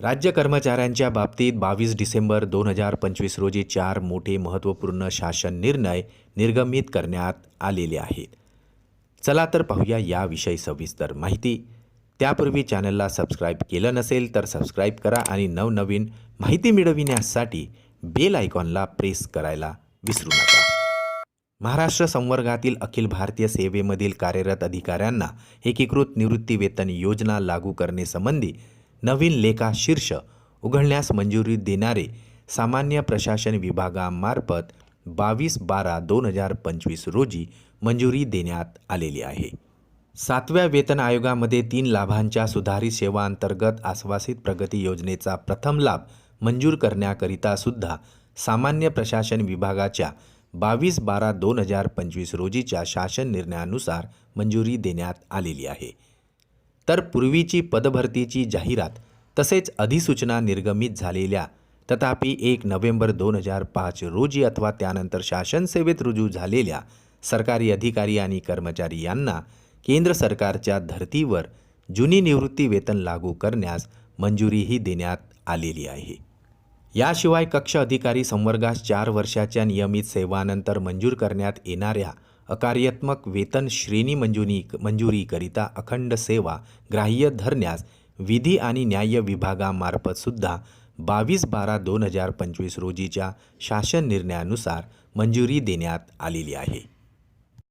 राज्य कर्मचाऱ्यांच्या बाबतीत बावीस डिसेंबर दोन हजार पंचवीस रोजी चार मोठे महत्त्वपूर्ण शासन निर्णय निर्गमित करण्यात आलेले आहेत. चला तर पाहूया याविषयी सविस्तर माहिती. त्यापूर्वी चॅनलला सबस्क्राईब केलं नसेल तर सबस्क्राईब करा आणि नवनवीन माहिती मिळविण्यासाठी बेल आयकॉनला प्रेस करायला विसरू नका. महाराष्ट्र संवर्गातील अखिल भारतीय सेवेमधील कार्यरत अधिकाऱ्यांना एकीकृत निवृत्ती वेतन योजना लागू करण्यासंबंधी नवीन लेखा शीर्ष उघडण्यास मंजुरी देणारे सामान्य प्रशासन विभागामार्फत बावीस बारा दोन हजार पंचवीस रोजी मंजुरी देण्यात आलेली आहे. सातव्या वेतन आयोगामध्ये तीन लाभांच्या सुधारित सेवांतर्गत आश्वासित प्रगती योजनेचा प्रथम लाभ मंजूर करण्याकरिता सुद्धा सामान्य प्रशासन विभागाच्या बावीस बारा दोन हजार पंचवीस रोजीच्या शासन निर्णयानुसार मंजुरी देण्यात आलेली आहे. तर पूर्वीची पदभरतीची जाहिरात तसेच अधिसूचना निर्गमित झालेल्या तथापि एक नोव्हेंबर दोन हजार पाच रोजी अथवा त्यानंतर शासनसेवेत रुजू झालेल्या सरकारी अधिकारी आणि कर्मचारी यांना केंद्र सरकारच्या धर्तीवर जुनी निवृत्ती वेतन लागू करण्यास मंजुरीही देण्यात आलेली आहे. याशिवाय कक्ष अधिकारी संवर्गास चार वर्षाच्या नियमित सेवानंतर मंजूर करण्यात येणाऱ्या अकार्यात्मक वेतन श्रेणी मंजुरी मंजुरीकरिता अखंड सेवा ग्राह्य धरण्यास विधी आणि न्याय विभागामार्फतसुद्धा बावीस बारा दोन हजार पंचवीस रोजीच्या शासन निर्णयानुसार मंजुरी देण्यात आलेली आहे.